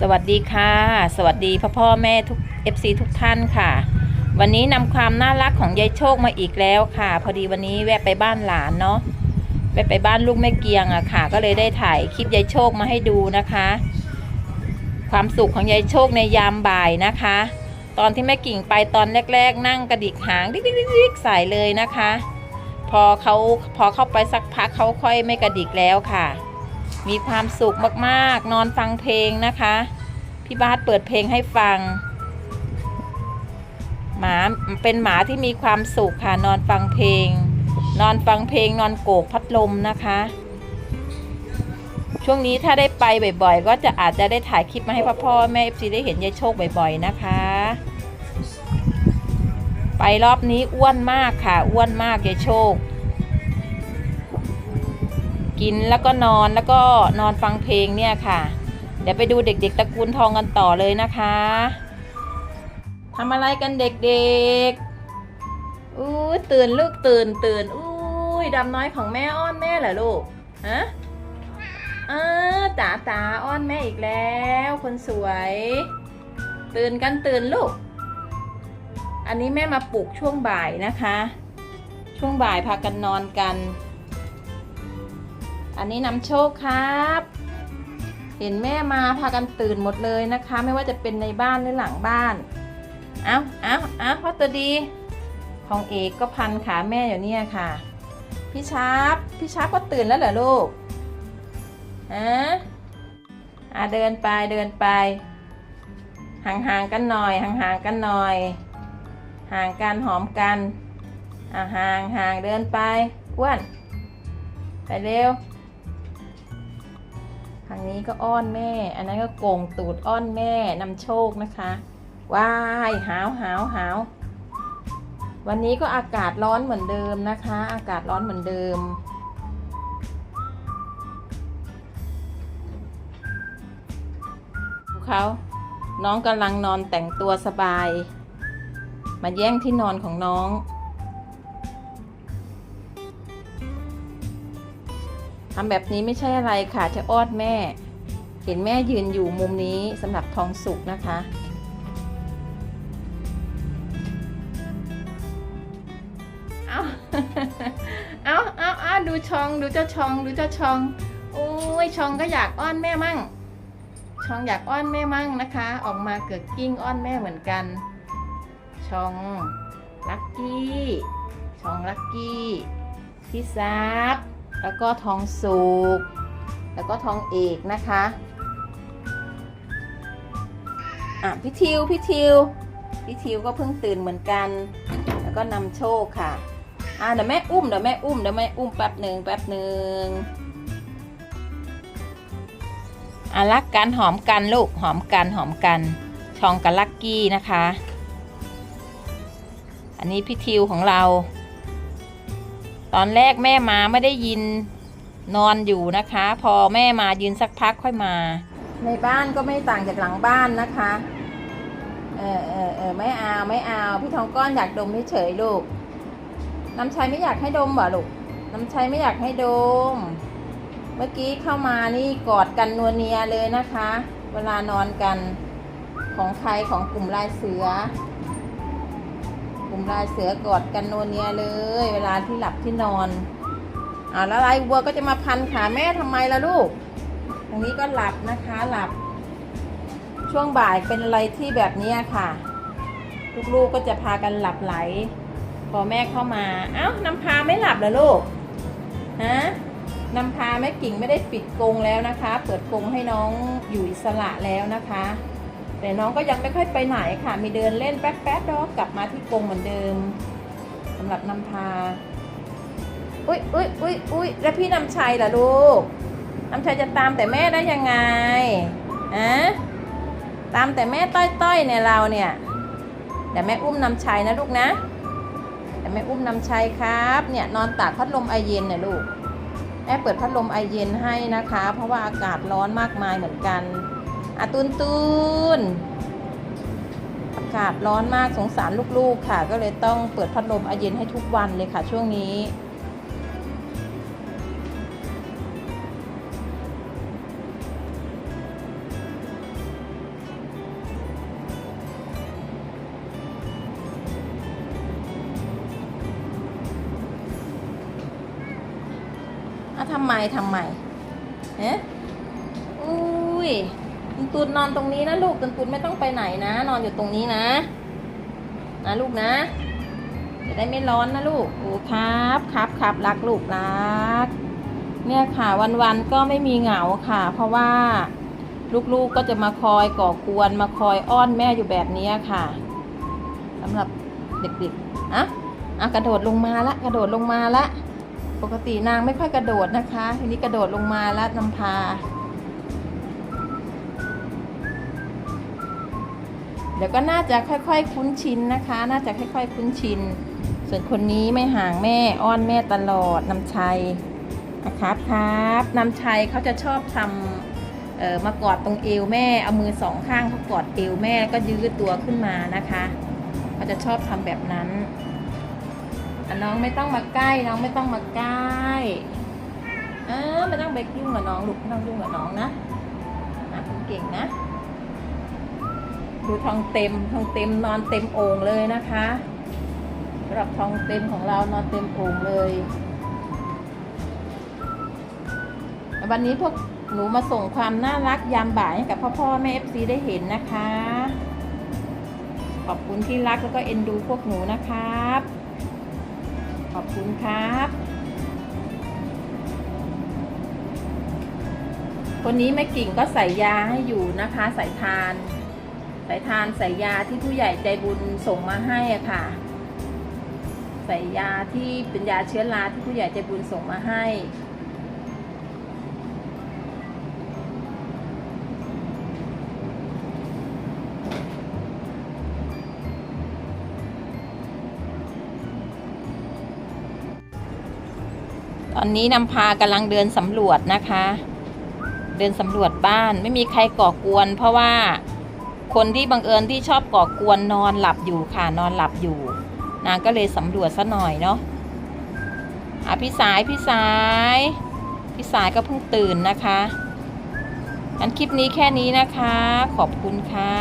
สวัสดีค่ะ สวัสดีพ่อพ่อแม่ทุก FC ทุกท่านค่ะ วันนี้นำความน่ารักของยายโชคมาอีกแล้วค่ะ พอดีวันนี้แวะไปบ้านหลานเนาะแวะไปบ้านลูกแม่เกียงอะค่ะ ก็เลยได้ถ่ายคลิปยายโชคมาให้ดูนะคะ ความสุขของยายโชคในยามบ่ายนะคะ ตอนที่แม่กิ่งไปตอนแรก ๆ นั่งกระดิกหางดิ๊กๆๆๆใส่เลยนะคะ พอเขาพอเข้าไปสักพักเขาค่อยไม่กระดิกแล้วค่ะ มีความสุขมากๆ นอนฟังเพลงนะคะ พี่บาสเปิดเพลงให้ฟัง หมาเป็นหมาที่มีความสุขค่ะ นอนฟังเพลง นอนฟังเพลง นอนโกกพัดลมนะคะ ช่วงนี้ถ้าได้ไปบ่อยๆ ก็จะอาจจะได้ถ่ายคลิปมาให้พ่อพ่อแม่เอฟซีได้เห็นยายโชคบ่อยๆ นะคะ ไปรอบนี้อ้วนมากค่ะ อ้วนมากยายโชค กินแล้วก็นอนแล้วก็นอนฟังเพลงเนี่ยค่ะ เดี๋ยวไปดูเด็ก ๆตระกูลทองกันต่อเลยนะคะทำอะไรกันเด็กๆอู้ตื่นลูกตื่นตื่นอุ้ยดำน้อยของแม่อ้อนแม่เหรอลูกฮะเออจ๋าจ๋าอ้อนแม่อีกแล้ว คนสวย ตื่นกันตื่นลูก อันนี้แม่มาปลุกช่วงบ่ายนะคะ ช่วงบ่ายพากันนอนกัน อันนี้นำโชคครับ เห็นแม่มาพากันตื่นหมดเลยนะคะ ไม่ว่าจะเป็นในบ้านหรือหลังบ้าน เอาเอาเอาพ่อตัวดี ของเอกก็พันขาแม่อยู่เนี่ยค่ะ พี่ชาร์ปพี่ชาร์ปก็ตื่นแล้วเหรอลูกอะอะเดินไปเดินไปห่างๆกันหน่อยห่างๆกันหน่อย ห่างกันหอมกันอะห่างห่างเดินไปอ้วนไปเร็ว ทางนี้ก็อ้อนแม่ อันนั้นก็โกงตูดอ้อนแม่นำโชคนะคะว้ายหาวหาวหาววันนี้ก็อากาศร้อนเหมือนเดิมนะคะ อากาศร้อนเหมือนเดิมดูเขาน้องกำลังนอนแต่งตัวสบาย มาแย่งที่นอนของน้อง ทำแบบนี้ไม่ใช่อะไรค่ะจะอ้อนแม่ เห็นแม่ยืนอยู่มุมนี้สำหรับทองสุกนะคะ เอาเอาเอาเอาดูชองดูเจ้าชองดูเจ้าชอง โอ้ยชองก็อยากอ้อนแม่มั่ง ชองอยากอ้อนแม่มั่งนะคะ ออกมาเกิดกิ้งอ้อนแม่เหมือนกัน ชองลักกี้ ชองลักกี้พี่ซับ แล้วก็ทองสุก แล้วก็ทองเอกนะคะ อะพี่ทิวพี่ทิวพี่ทิวก็เพิ่งตื่นเหมือนกัน แล้วก็นำโชคค่ะ อะเดี๋ยวแม่อุ้มเดี๋ยวแม่อุ้มเดี๋ยวแม่อุ้มแป๊บหนึ่งแป๊บหนึ่งอะรักกันหอมกันลูกหอมกันหอมกันชองกับลักกี้นะคะ อันนี้พี่ทิวของเรา ตอนแรกแม่มาไม่ได้ยินนอนอยู่นะคะ พอแม่มายืนสักพักค่อยมา ในบ้านก็ไม่ต่างจากหลังบ้านนะคะ เออเออเออไม่เอาไม่เอาพี่ทองก้อนอยากดมเฉยๆลูกน้ำชัยไม่อยากให้ดมเหรอลูกน้ำชัยไม่อยากให้ดม เมื่อกี้เข้ามานี่กอดกันนัวเนียเลยนะคะ เวลานอนกันของใครของกลุ่มลายเสือ ลุ่มลายเสือกอดกันโนเนียเลย เวลาที่หลับที่นอนอ่าแล้วลายวัวก็จะมาพันขาแม่ทำไมล่ะลูก ตรงนี้ก็หลับนะคะหลับ ช่วงบ่ายเป็นอะไรที่แบบนี้ค่ะ ลูกๆก็จะพากันหลับไหล พอแม่เข้ามา เอ้าน้ำพาไม่หลับเหรอลูกฮะนำพาแม่กิ่งไม่ได้ปิดกรงแล้วนะคะ เปิดกรงให้น้องอยู่อิสระแล้วนะคะ แต่น้องก็ยังไม่ค่อยไปไหนค่ะ มีเดินเล่นแป๊บๆแล้วก็กลับมาที่กรงเหมือนเดิมสำหรับนำพา อุ้ยอุ้ยอุ้ยอุ้ยแล้วพี่นำชัยล่ะลูกนำชัยจะตามแต่แม่ได้ยังไงอะตามแต่แม่ต้อยๆเนี่ยเราเนี่ยแต่แม่อุ้มนำชัยนะลูกนะแต่แม่อุ้มนำชัยครับ เนี่ยนอนตากพัดลมไอเย็นเนี่ยลูกแม่เปิดพัดลมไอเย็นให้นะคะ เพราะว่าอากาศร้อนมากมายเหมือนกัน อาตุนตุนอากาศร้อนมากสงสารลูกๆค่ะ ก็เลยต้องเปิดพัดลมอาเย็นให้ทุกวันเลยค่ะ ช่วงนี้อะทำไมทำไมเอ๊ะอุ้ย ตุนตุนนอนตรงนี้นะลูกตุนตุนไม่ต้องไปไหนนะ นอนอยู่ตรงนี้นะ นะลูกนะ จะได้ไม่ร้อนนะลูกโอ้ครับครับครับรักลูกรัก เนี่ยค่ะวันๆก็ไม่มีเหงาค่ะ เพราะว่าลูกๆก็จะมาคอยก่อกวนมาคอยอ้อนแม่อยู่แบบนี้ค่ะสำหรับเด็กๆอะอะกระโดดลงมาละกระโดดลงมาละปกตินางไม่ค่อยกระโดดนะคะ ทีนี้กระโดดลงมาแล้วนำพา เดี๋ยวก็น่าจะค่อยๆ คุ้นชินนะคะ น่าจะค่อยๆ คุ้นชิน ส่วนคนนี้ไม่ห่างแม่อ้อนแม่ตลอดนำชัยนะครับครับนำชัยเขาจะชอบทำเอ่อมากอดตรงเอวแม่เอามือสองข้างเขากอดเอวแม่แล้วก็ยืดตัวขึ้นมานะคะเขาจะชอบทำแบบนั้นน้องไม่ต้องมาใกล้น้องไม่ต้องมาใกล้เออไม่ต้องไปยุ่งกับน้องลูกไม่ต้องยุ่งกับน้องนะอะคุณเก่งนะ ดูทองเต็มทองเต็มนอนเต็มโอ่งเลยนะคะสำหรับทองเต็มของเรานอนเต็มโอ่งเลยวันนี้พวกหนูมาส่งความน่ารักยามบ่ายให้กับพ่อพ่อแม่เอฟซีได้เห็นนะคะ ขอบคุณที่รักแล้วก็เอ็นดูพวกหนูนะครับ ขอบคุณครับ คนนี้แม่กิ่งก็ใส่ยาให้อยู่นะคะ ใส่ทาน ใส่ทานใส่ยาที่ผู้ใหญ่ใจบุญส่งมาให้อะค่ะใส่ยาที่เป็นยาเชื้อราที่ผู้ใหญ่ใจบุญส่งมาให้ตอนนี้นำพากำลังเดินสำรวจนะคะ เดินสำรวจบ้านไม่มีใครก่อกวนเพราะว่า คนที่บังเอิญที่ชอบก่อกวนนอนหลับอยู่ค่ะนอนหลับอยู่ นางก็เลยสำรวจซะหน่อยเนาะอะพี่สายพี่สาย พี่สายก็เพิ่งตื่นนะคะอันคลิปนี้แค่นี้นะคะ ขอบคุณค่ะ